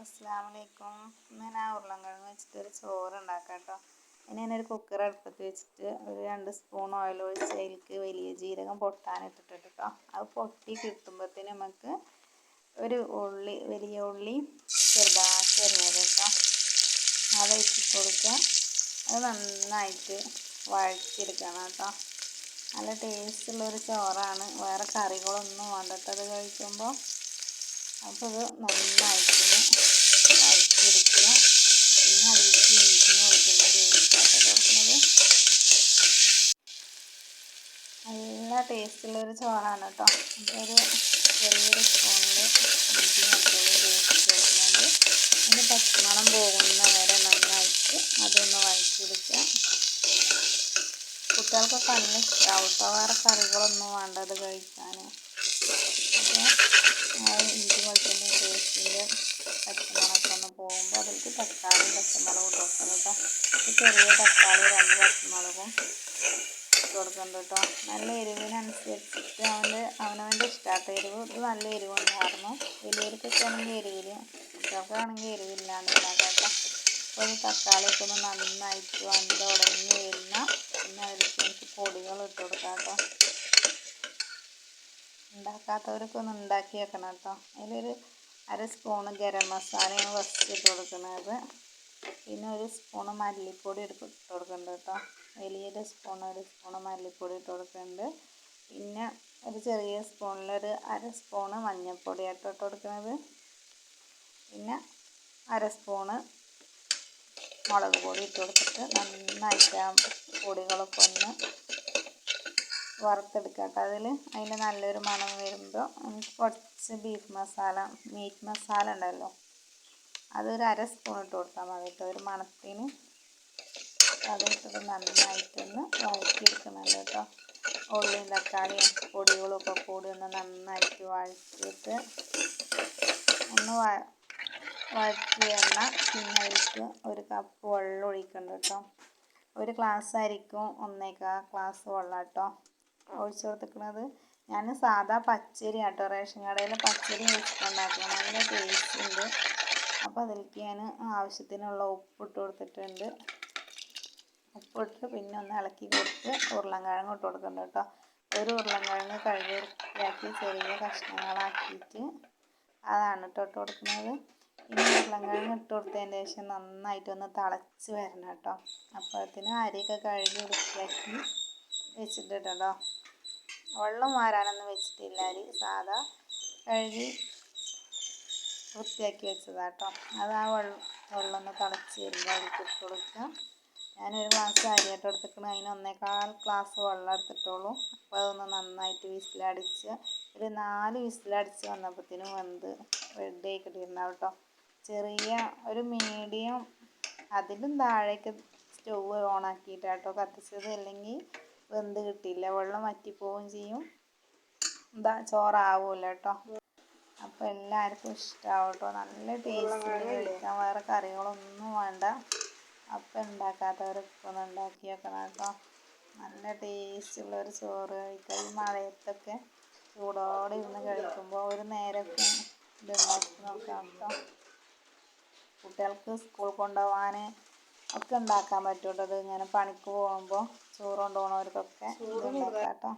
അസ്സാം വലൈക്കും ഇന്ന് ഞാൻ ഉരുളൻകിഴങ്ങ് വെച്ചിട്ട് ഒരു ചോറ് ഉണ്ടാക്കാം കേട്ടോ ഇനി ഞാനൊരു കുക്കർ അടുപ്പത്ത് വെച്ചിട്ട് ഒരു രണ്ട് സ്പൂൺ ഓയിൽ ഒഴിച്ച് അതിലേക്ക് വലിയ ജീരകം പൊട്ടാനിട്ടിട്ട് കേട്ടോ അത് പൊട്ടി കിട്ടുമ്പോഴത്തേന് നമുക്ക് ഒരു ഉള്ളി വലിയ ഉള്ളി ചെറുതാക്കി എറിഞ്ഞത് കേട്ടോ അത് ഇട്ടിട്ട് കൊടുക്കുക അത് നന്നായിട്ട് വഴറ്റിയെടുക്കണം കേട്ടോ നല്ല ടേസ്റ്റുള്ളൊരു ചോറാണ്. വേറെ കറികളൊന്നും വേണ്ടട്ടോ അത് കഴിക്കുമ്പോൾ അപ്പോൾ ഇത് നന്നായിട്ടൊന്ന് വഴറ്റിയെടുക്കുക പിന്നെ അതിലേക്ക് ഇഞ്ചിയും വെളുത്തുള്ളി പേസ്റ്റായിട്ട് കൊടുക്കുന്നത് നല്ല ടേസ്റ്റുള്ളൊരു ചോറാണ് കേട്ടോ. ഒരു ചെറിയൊരു സ്പൂണിൽ ഇഞ്ചിയും വെളുത്തുള്ളി പേസ്റ്റ് കൊടുക്കുന്നുണ്ട് അതിന്റെ പച്ചമണം പോകുന്ന വരെ നന്നായിട്ട് അതൊന്ന് വഴറ്റിയെടുക്കുക. കുട്ടികൾക്കൊക്കെ നല്ല ഇഷ്ടമാവും വേറെ കറികളൊന്നും വേണ്ട അത് കഴിക്കാൻ അപ്പോൾ ഇഞ്ചി വെളുത്തുള്ളി പേസ്റ്റിന്റെ പച്ചമുളകൊക്കെ ഒന്ന് പോകുമ്പോൾ അതിലേക്ക് തക്കാളി പച്ചമുളകും ഇട്ട് കൊടുക്കണം കേട്ടോ ഇത് ചെറിയ തക്കാളി രണ്ട് പച്ചമുളകും കൊടുക്കുന്നുണ്ട് കേട്ടോ. നല്ല എരിവിനനുസരിച്ചിട്ട് അവന്റെ അവനവന്റെ ഇഷ്ടാത്ത എരിവ്. ഇത് നല്ല എരിവ് ഉണ്ടായിരുന്നു വലിയവർക്കൊക്കെ ആണെങ്കിൽ എരിവില്ല. കുട്ടികൾക്കാണെങ്കിൽ എരിവില്ലാണ്ട് കേട്ടോ. അപ്പോൾ തക്കാളിയൊക്കെ ഒന്ന് നന്നായിട്ട് വന്ന് ഉടഞ്ഞ് വരുന്ന പിന്നെ അതിലേക്ക് എനിക്ക് പൊടികൾ ഇട്ട് കൊടുക്കാം കേട്ടോ. ഉണ്ടാക്കാത്തവരൊക്കെ ഒന്ന് ഉണ്ടാക്കി വെക്കണം കേട്ടോ. അതിലൊരു അര സ്പൂണ് ഗരം മസാലയാണ് ഫസ്റ്റ് ഇട്ട് കൊടുക്കുന്നത്. പിന്നെ ഒരു സ്പൂണ് മല്ലിപ്പൊടി ഇട്ട് കൊടുക്കുന്നുണ്ട് കേട്ടോ. വലിയൊരു സ്പൂൺ ഒരു സ്പൂണ് മല്ലിപ്പൊടി ഇട്ട് കൊടുക്കുന്നുണ്ട്. പിന്നെ ഒരു ചെറിയ സ്പൂണിലൊരു അര സ്പൂണ് മഞ്ഞൾപ്പൊടി ആയിട്ട് ഇട്ട് കൊടുക്കുന്നത്. പിന്നെ അര സ്പൂണ് മുളക് പൊടി ഇട്ട് കൊടുത്തിട്ട് നന്നായിട്ട് ആ പൊടികളൊക്കെ ഒന്ന് വറുത്തെടുക്കുക കേട്ടോ. അതിൽ അതിന്റെ നല്ലൊരു മണം വരുമ്പോൾ നമുക്ക് കുറച്ച് ബീഫ് മസാല മീറ്റ് മസാല ഉണ്ടല്ലോ. അതൊരു അര സ്പൂൺ ഇട്ട് കൊടുത്താൽ മതി കേട്ടോ ഒരു മണത്തിന് അതിട്ടത് നന്നായിട്ടൊന്ന് വഴറ്റിയെടുക്കുന്നുണ്ട് കേട്ടോ ഉള്ളിയും തക്കാളിയും പൊടികളും ഒക്കെ കൂടി ഒന്ന് നന്നായിട്ട് വഴറ്റിയിട്ട് ഒന്ന് വഴറ്റി എണ്ണ ഒരു കപ്പ് വെള്ളം ഒഴിക്കുന്നുണ്ട് കേട്ടോ ഒരു ഗ്ലാസ് ആയിരിക്കും ഒന്നേക്കാ ഗ്ലാസ് വെള്ളം കേട്ടോ ഒഴിച്ചു കൊടുത്തിരിക്കുന്നത് ഞാൻ സാധാ പച്ചരി കേട്ടോ റേഷൻ കടയിലെ പച്ചരി വെച്ചിട്ടുണ്ടാക്കുന്നത് നല്ല ടേസ്റ്റ് ഉണ്ട്. അപ്പോൾ അതിലേക്ക് ഞാൻ ആവശ്യത്തിനുള്ള ഉപ്പ് ഇട്ട് കൊടുത്തിട്ടുണ്ട്. ഉപ്പിട്ട് പിന്നെ ഒന്ന് ഇളക്കി കൊടുത്ത് ഉരുളൻകിഴങ്ങ് ഇട്ട് കൊടുക്കണ്ട കേട്ടോ. ഒരു ഉരുളൻകിഴങ്ങ് കഴുകി വൃത്തിയാക്കി ചെറിയ കഷ്ണങ്ങളാക്കിയിട്ട് അതാണ് ഇട്ട് ഇട്ട് കൊടുക്കുന്നത്. ഇനി ഉരുളൻകിഴങ്ങ് ഇട്ട് കൊടുത്തതിന് ശേഷം നന്നായിട്ടൊന്ന് തിളച്ച് വരണം കേട്ടോ. അപ്പോഴത്തേന് അരിയൊക്കെ കഴുകി വൃത്തിയാക്കി ട്ടോ. വെള്ളം മാറാനൊന്നും വെച്ചിട്ടില്ല. അരി സാധാ കഴുകി വൃത്തിയാക്കി വെച്ചതാട്ടോ. അത് ആ വെള്ളം വെള്ളം ഒന്ന് തിളച്ച് വരുമ്പോൾ അതിലേക്ക് ഇട്ട് കൊടുക്കുക. ഞാനൊരു ഗ്ലാസ് അരിയായിട്ട് എടുത്തിക്കണം അതിന് ഒന്നേകാൽ ഗ്ലാസ് വെള്ളം എടുത്തിട്ടുള്ളൂ. അപ്പോൾ അതൊന്ന് നന്നായിട്ട് വിസിലടിച്ച് ഒരു നാല് വിസിലടിച്ച് വന്നപ്പോഴത്തേനും വെന്ത് റെഡി ആയി കിട്ടിയിട്ടുണ്ടാവും കേട്ടോ ചെറിയ ഒരു മീഡിയം അതിലും താഴേക്ക് സ്റ്റൗ ഓൺ ആക്കിയിട്ടാട്ടോ കത്തിച്ചത്. അല്ലെങ്കിൽ വെന്ത് കിട്ടിയില്ല. വെള്ളം വറ്റിപ്പോവുകയും ചെയ്യും. എന്താ ചോറാവില്ല കേട്ടോ അപ്പോൾ എല്ലാവർക്കും ഇഷ്ടമാവും കേട്ടോ നല്ല ടേസ്റ്റിൽ കഴിക്കാൻ വേറെ കറികളൊന്നും വേണ്ട. അപ്പം ഉണ്ടാക്കാത്തവർ ഒന്ന് ഉണ്ടാക്കി വെക്കണം കേട്ടോ നല്ല ടേസ്റ്റുള്ളൊരു ചോറ് കഴിക്കുക ഈ മഴയത്തൊക്കെ ചൂടോടെ ഇരുന്ന് കഴിക്കുമ്പോൾ ഒരു നേരമൊക്കെ ഇത് ഉണ്ടാക്കി നോക്കാം കേട്ടോ കുട്ടികൾക്ക് സ്കൂൾ കൊണ്ടുപോകാൻ ഒക്കെ ഉണ്ടാക്കാൻ പറ്റും ഇങ്ങനെ പണിക്ക് പോകുമ്പോൾ ചോറ് കൊണ്ടുപോകണവർക്കൊക്കെ ഇത് ഉണ്ടാക്കാം കേട്ടോ